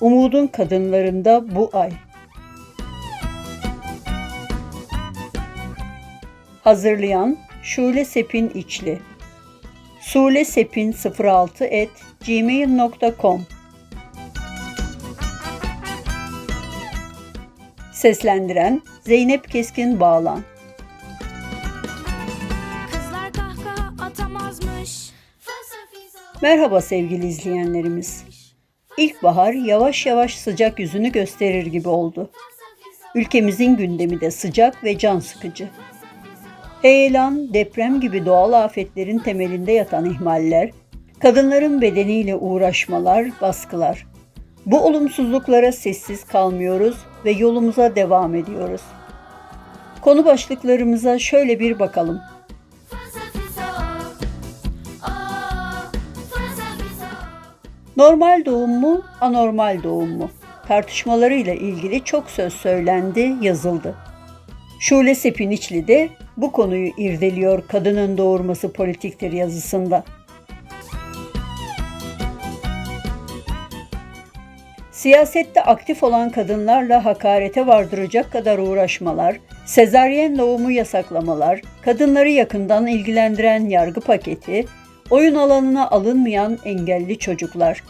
Umudun kadınlarında bu ay. Hazırlayan Şule Sepin İçli sulesepin06 et gmail.com Seslendiren Zeynep Keskin Bağlan. Merhaba sevgili izleyenlerimiz. İlkbahar yavaş yavaş sıcak yüzünü gösterir gibi oldu. Ülkemizin gündemi de sıcak ve can sıkıcı. Heyelan, deprem gibi doğal afetlerin temelinde yatan ihmaller, kadınların bedeniyle uğraşmalar, baskılar. Bu olumsuzluklara sessiz kalmıyoruz ve yolumuza devam ediyoruz. Konu başlıklarımıza şöyle bir bakalım. Normal doğum mu, anormal doğum mu? Tartışmalarıyla ilgili çok söz söylendi, yazıldı. Şule Sepiniçli de bu konuyu irdeliyor kadının doğurması politiktir yazısında. Siyasette aktif olan kadınlarla hakarete vardıracak kadar uğraşmalar, sezaryen doğumu yasaklamalar, kadınları yakından ilgilendiren yargı paketi, oyun alanına alınmayan engelli çocuklar.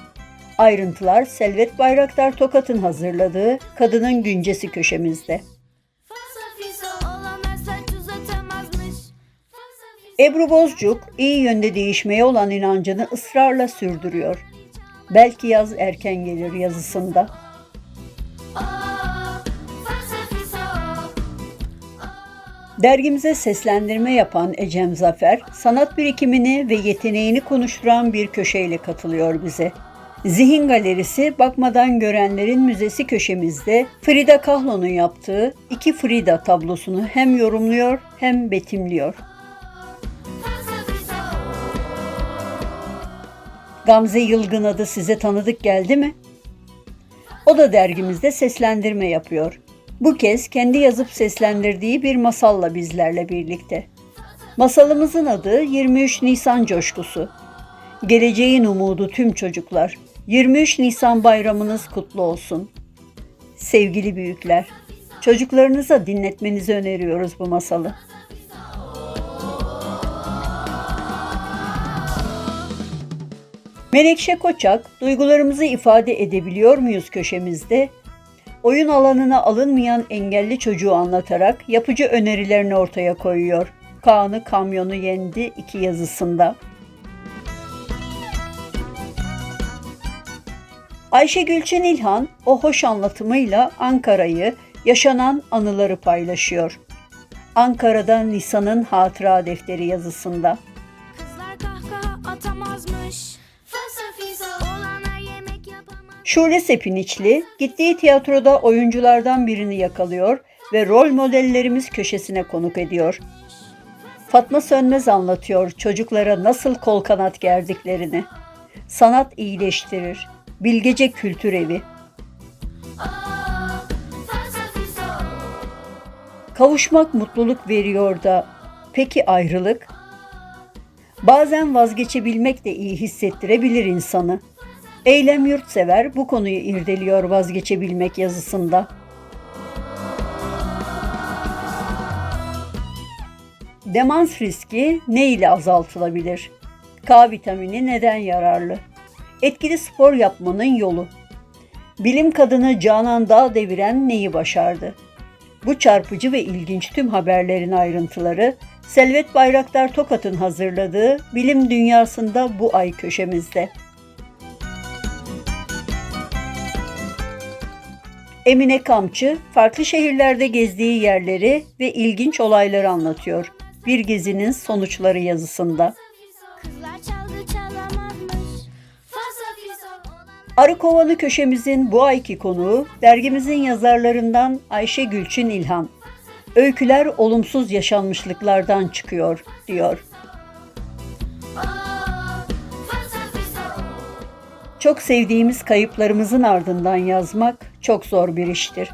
Ayrıntılar Selvet Bayraktar Tokat'ın hazırladığı Kadının Güncesi köşemizde. Ebru Bozcuk iyi yönde değişmeye olan inancını ısrarla sürdürüyor. Belki yaz erken gelir yazısında. Dergimize seslendirme yapan Ecem Zafer, sanat birikimini ve yeteneğini konuşturan bir köşeyle katılıyor bize. Zihin Galerisi Bakmadan Görenlerin Müzesi köşemizde Frida Kahlo'nun yaptığı iki Frida tablosunu hem yorumluyor hem betimliyor. Gamze Yılgın adı size tanıdık geldi mi? O da dergimizde seslendirme yapıyor. Bu kez kendi yazıp seslendirdiği bir masalla bizlerle birlikte. Masalımızın adı 23 Nisan Coşkusu. Geleceğin umudu tüm çocuklar. 23 Nisan bayramınız kutlu olsun. Sevgili büyükler, çocuklarınıza dinletmenizi öneriyoruz bu masalı. Menekşe Koçak, duygularımızı ifade edebiliyor muyuz köşemizde? Oyun alanına alınmayan engelli çocuğu anlatarak yapıcı önerilerini ortaya koyuyor. Kaan'ı kamyonu yendi iki yazısında. Ayşe Gülçin İlhan o hoş anlatımıyla Ankara'yı, yaşanan anıları paylaşıyor. Ankara'da Nisan'ın hatıra defteri yazısında. Kızlar kahkaha atamazmış. Şule Sepiniçli gittiği tiyatroda oyunculardan birini yakalıyor ve rol modellerimiz köşesine konuk ediyor. Fatma Sönmez anlatıyor çocuklara nasıl kol kanat gerdiklerini. Sanat iyileştirir. Bilgece Kültür Evi. Kavuşmak mutluluk veriyor da peki ayrılık? Bazen vazgeçebilmek de iyi hissettirebilir insanı. Eylem Yurtsever bu konuyu irdeliyor vazgeçebilmek yazısında. Demans riski ne ile azaltılabilir? K vitamini neden yararlı? Etkili spor yapmanın yolu. Bilim kadını Canan Dağ deviren neyi başardı? Bu çarpıcı ve ilginç tüm haberlerin ayrıntıları Selvet Bayraktar Tokat'ın hazırladığı Bilim Dünyasında bu ay köşemizde. Emine Kamçı farklı şehirlerde gezdiği yerleri ve ilginç olayları anlatıyor. Bir gezinin sonuçları yazısında. Arı Kovanı köşemizin bu ayki konuğu dergimizin yazarlarından Ayşe Gülçin İlhan. Öyküler olumsuz yaşanmışlıklardan çıkıyor diyor. Çok sevdiğimiz kayıplarımızın ardından yazmak çok zor bir iştir.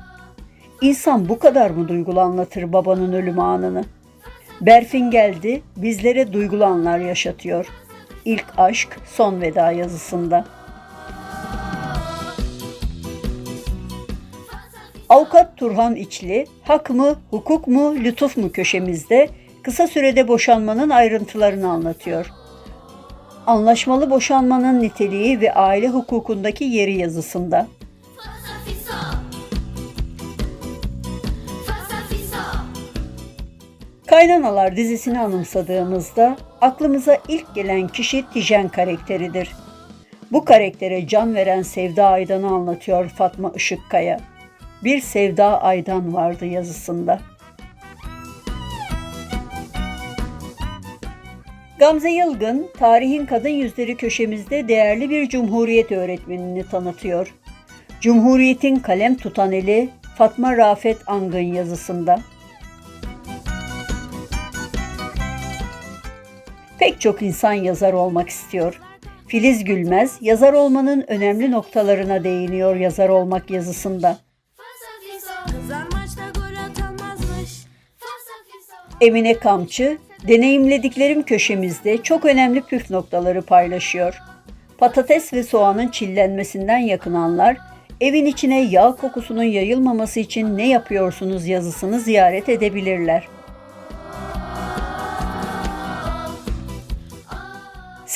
İnsan bu kadar mı duygulu anlatır babanın ölüm anını? Berfin geldi, bizlere duygulu anlar yaşatıyor. İlk aşk, son veda yazısında. Avukat Turhan İçli, hak mı, hukuk mu, lütuf mu köşemizde kısa sürede boşanmanın ayrıntılarını anlatıyor. Anlaşmalı boşanmanın niteliği ve aile hukukundaki yeri yazısında. Kaynanalar dizisini anımsadığımızda aklımıza ilk gelen kişi Tijen karakteridir. Bu karaktere can veren Sevda Aydan'ı anlatıyor Fatma Işıkkaya. Bir Sevda Aydan vardı yazısında. Gamze Yılgın, Tarihin Kadın Yüzleri köşemizde değerli bir Cumhuriyet öğretmenini tanıtıyor. Cumhuriyet'in kalem tutan eli Fatma Rafet Angın yazısında. Pek çok insan yazar olmak istiyor. Filiz Gülmez yazar olmanın önemli noktalarına değiniyor yazar olmak yazısında. Emine Kamçı, deneyimlediklerim köşemizde çok önemli püf noktaları paylaşıyor. Patates ve soğanın çillenmesinden yakınanlar, evin içine yağ kokusunun yayılmaması için ne yapıyorsunuz yazısını ziyaret edebilirler.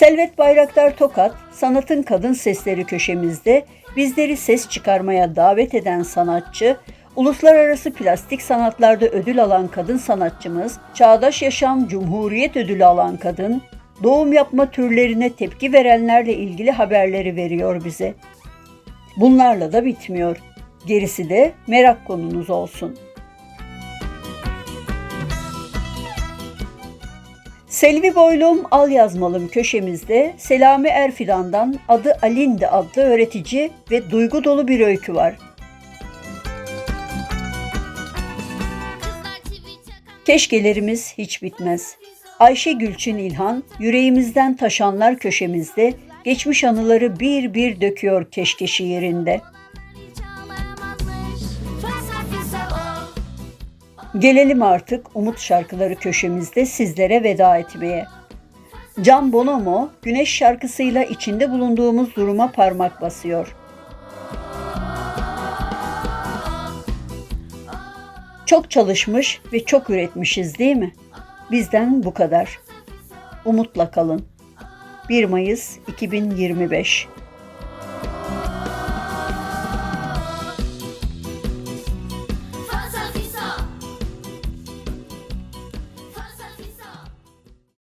Selvet Bayraktar Tokat, Sanatın Kadın Sesleri köşemizde bizleri ses çıkarmaya davet eden sanatçı, uluslararası plastik sanatlarda ödül alan kadın sanatçımız, Çağdaş Yaşam Cumhuriyet Ödülü alan kadın, doğum yapma türlerine tepki verenlerle ilgili haberleri veriyor bize. Bunlarla da bitmiyor. Gerisi de merak konunuz olsun. Selvi Boylum Al Yazmalım köşemizde Selami Erfidan'dan adı Alinde adlı öğretici ve duygu dolu bir öykü var. Keşkelerimiz hiç bitmez. Ayşe Gülçin İlhan, yüreğimizden taşanlar köşemizde geçmiş anıları bir bir döküyor keşke şiirinde. Gelelim artık Umut şarkıları köşemizde sizlere veda etmeye. Can Bonomo, Güneş şarkısıyla içinde bulunduğumuz duruma parmak basıyor. Çok çalışmış ve çok üretmişiz değil mi? Bizden bu kadar. Umutla kalın. 1 Mayıs 2025